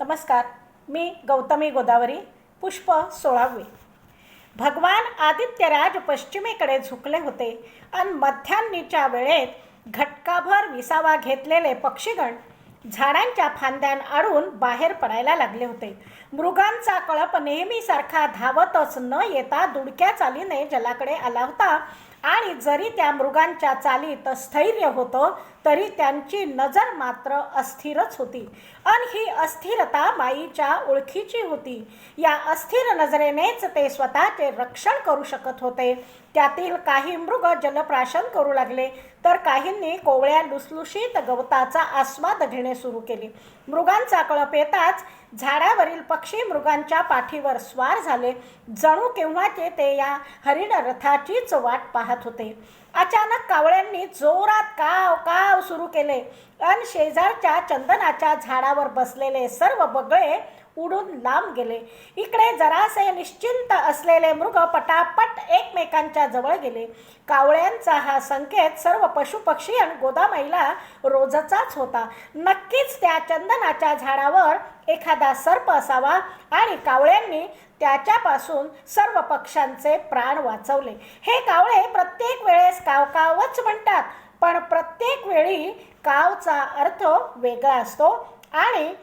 नमस्कार मी गौतमी गोदावरी पुष्प सोळावे. भगवान आदित्यराज पश्चिमेकडे झुकले होते आणि मध्यान्नीच्या वेळेत घटकाभर विसावा घेतलेले पक्षीगण झाडांच्या फांद्यान आडून बाहेर पडायला लागले होते. मृगांचा कळप नेहमीसारखा धावतच न येता दुडक्या चालीने जलाकडे आला होता. आणि जरी त्या मृगांच्या चालीत स्थैर्य होतं तरी त्यांची नजर मात्र अस्थिरच होती. आणि ही अस्थिरता बाईच्या ओळखीची होती. या अस्थिर नजरेनेच ते स्वतःचे रक्षण करू शकत होते. त्यातील काही मृग जलप्राशन करू लागले तर काहींनी कोवळ्या लुसलुशीत गवताचा आस्वाद घेणे सुरू केले. मृगांचा कळप येताच झाडावरील पक्षी मृगांच्या पाठीवर स्वार झाले. जणू केव्हाचे ते या हरिण रथाचीच वाट पाहत होते. अचानक कावळ्यांनी जोरात काव काव सुरू केले. अन शेजारच्या चंदनाच्या झाडावर बसलेले सर्व बगळे उडून लांब गेले. इकडे जरासे निश्चिंत असलेले मृग पटापट एकमेकांच्या जवळ गेले. कावळ्यांचा हा संकेत सर्व पशुपक्षी आणि गोदामाईला रोजचाच होता. नक्कीच त्या चंदनाच्या झाडावर एखादा सर्प असावा आणि कावळ्यांनी त्याच्यापासून सर्व पक्ष्यांचे प्राण वाचवले. हे कावळे प्रत्येक वेळेस कावकावच म्हणतात. पण प्रत्येक वेळी कावचा अर्थ वेगळा असतो आणि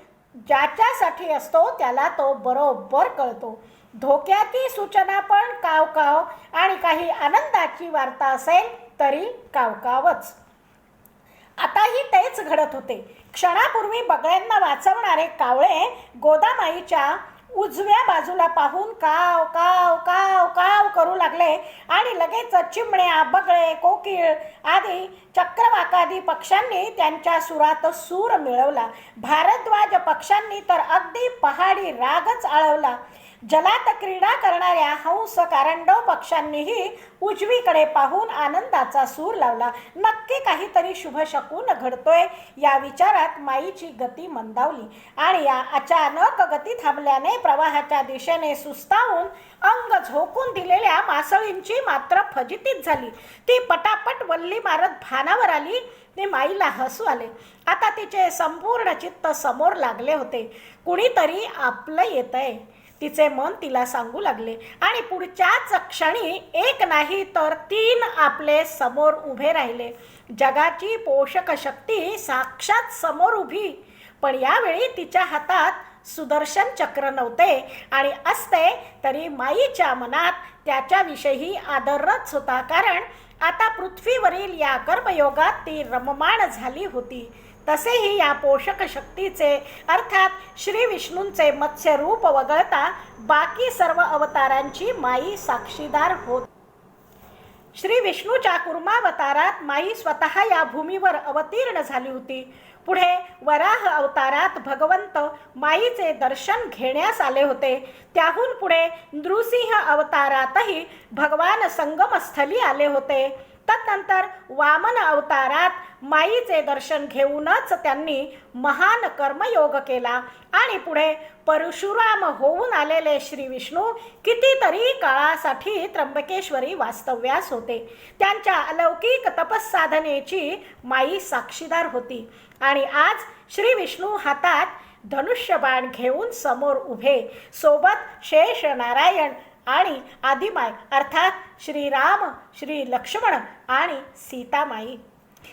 ज्याच्यासाठी असतो त्याला तो बरोबर कळतो. धोक्याची सूचना पण काव काव आणि काही आनंदाची वार्ता असेल तरी कावकावच. आताही तेच घडत होते. क्षणापूर्वी बगळ्यांना वाचवणारे कावळे गोदामाईच्या उजव्या बाजूला पाहून काव काव काव काव करू लागले आणि लगेच चिमण्या बगळे कोकिळ आदी चक्रवाकादी पक्ष्यांनी त्यांच्या सुरात सूर मिळवला. भारद्वाज पक्ष्यांनी तर अगदी पहाडी रागच आळवला. जलात क्रीडा करणाऱ्या हंस कारंडव पक्ष्यांनीही उजवीकडे पाहून आनंदाचा सूर लावला. नक्की काहीतरी शुभ शकून घडतोय या विचारात माईची गती मंदावली आणि या अचानक गती थांबल्याने प्रवाहाच्या दिशेने सुस्तावून अंग झोकून दिलेल्या मासळींची मात्र फजितीच झाली. ती पटापट वल्ली मारत भानावर आली ते माईला हसू आले. आता तिचे संपूर्ण चित्त समोर लागले होते. कुणीतरी आपलं येतंय. तिचे मन तिला सांगू लागले. आणि पुढच्याच क्षणी एक नाही तर तीन आपले समोर उभे राहिले. जगाची पोषक शक्ती साक्षात समोर उभी. पण यावेळी तिच्या हातात सुदर्शन चक्र नव्हते आणि असते तरी माईच्या मनात त्याच्याविषयी आदरच होता. कारण आता पृथ्वीवरील या कर्मयोगात ती रममाण झाली होती. तसेही या पोषक शक्तीचे अर्थात श्री विष्णूंचे मत्स्य रूप वगळता बाकी सर्व अवतारांची माई साक्षीदार होत. श्री विष्णूच्या कुर्मावतारात माई स्वतः या भूमीवर अवतीर्ण झाली होती. पुढे वराह अवतारात भगवंत माईचे दर्शन घेण्यास आले होते. त्याहून पुढे नृसिंह अवतारातही भगवान संगमस्थली आले होते. तदनंतर वामन अवतारात माईचे दर्शन घेऊनच त्यांनी महान कर्मयोग केला. आणि पुढे परशुराम होऊन आलेले श्री विष्णू कितीतरी काळासाठी त्र्यंबकेश्वरी वास्तव्यास होते. त्यांच्या अलौकिक तपस्साधनेची माई साक्षीदार होती. आणि आज श्री विष्णू हातात धनुष्यबाण घेऊन समोर उभे. सोबत शेष नारायण आणि आदिमाय अर्थात श्रीराम श्री लक्ष्मण आणि सीतामाई.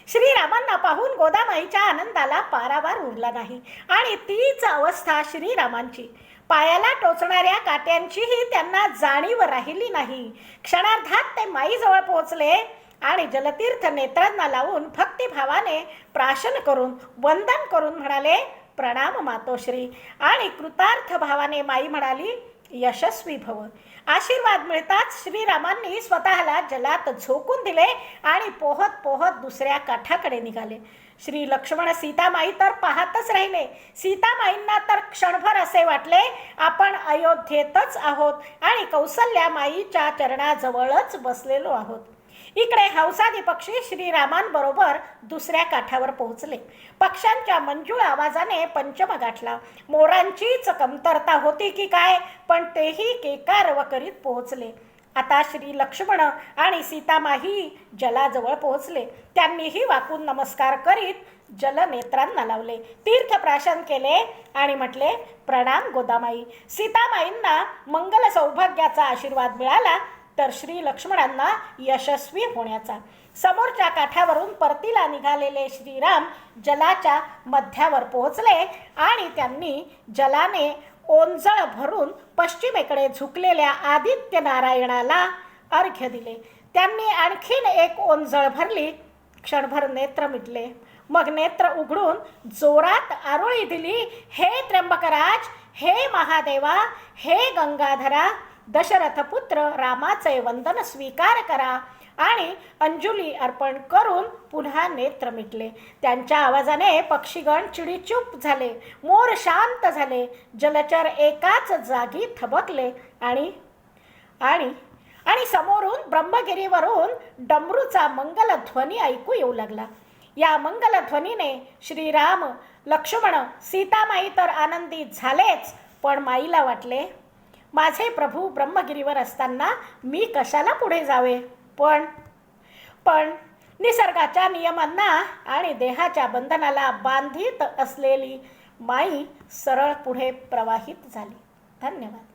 श्रीरामांना पाहून गोदामाईच्या आनंदाला पारावार उरला नाही आणि तीच अवस्था श्रीरामांची. पायाला टोचणाऱ्या काट्यांचीही त्यांना जाणीव राहिली नाही. क्षणार्धात ते माईजवळ पोहोचले आणि जलतीर्थ नेत्रांना लावून भक्तिभावाने प्राशन करून वंदन करून म्हणाले प्रणाम मातोश्री. आणि कृतार्थ भावाने माई म्हणाली यशस्वी भव. आशीर्वाद मिळताच श्रीरामांनी स्वतःला जलात झोकून दिले आणि पोहत पोहत दुसऱ्या काठाकडे निघाले. श्री लक्ष्मण सीतामाई तर पाहतच राहिले. सीतामाईंना तर क्षणभर असे वाटले आपण अयोध्येतच आहोत आणि कौसल्यामाईच्या चरणाजवळच बसलेलो आहोत. इकडे हौसादी पक्षी श्रीरामांबरोबर दुसऱ्या काठावर पोहोचले. पक्ष्यांच्या मंजूळ आवाजाने पंचम गाठला. मोरांचीच कमतरता होती की काय? पण तेही केकारव करीत पोहोचले. आता श्री लक्ष्मण आणि सीतामाही जलाजवळ पोहोचले. त्यांनीही वाकून नमस्कार करीत जलनेत्रांना लावले. तीर्थप्राशन केले आणि म्हटले प्रणाम गोदामाई. सीतामाईंना मंगल सौभाग्याचा आशीर्वाद मिळाला. तर श्री लक्ष्मणांना यशस्वी होण्याचा. समोरच्या काठावरून परतीला निघालेले श्रीराम जलाच्या मध्यावर पोहोचले आणि त्यांनी जलाने ओंजळ भरून पश्चिमेकडे झुकलेल्या आदित्य नारायणाला अर्घ्य दिले. त्यांनी आणखीन एक ओंजळ भरली. क्षणभर नेत्र मिटले. मग नेत्र उघडून जोरात आरोळी दिली हे त्र्यंबकराज हे महादेवा हे गंगाधरा दशरथपुत्र रामाचे वंदन स्वीकार करा आणि अंजुली अर्पण करून पुन्हा नेत्र मिटले. त्यांच्या आवाजाने पक्षीगण चिडीचूप झाले मोर शांत झाले जलचर एकाच जागी थबकले आणि आणि आणि समोरून ब्रह्मगिरीवरून डमरूचा मंगलध्वनी ऐकू येऊ लागला. या मंगलध्वनीने श्रीराम लक्ष्मण सीतामाई तर आनंदी झालेच पण माईला वाटले माझे प्रभू ब्रह्मगिरीवर असताना मी कशाला पुढे जावे? पण पण निसर्गाच्या नियमांना आणि देहाच्या बंधनाला बांधित असलेली माई सरळ पुढे प्रवाहित झाली. धन्यवाद.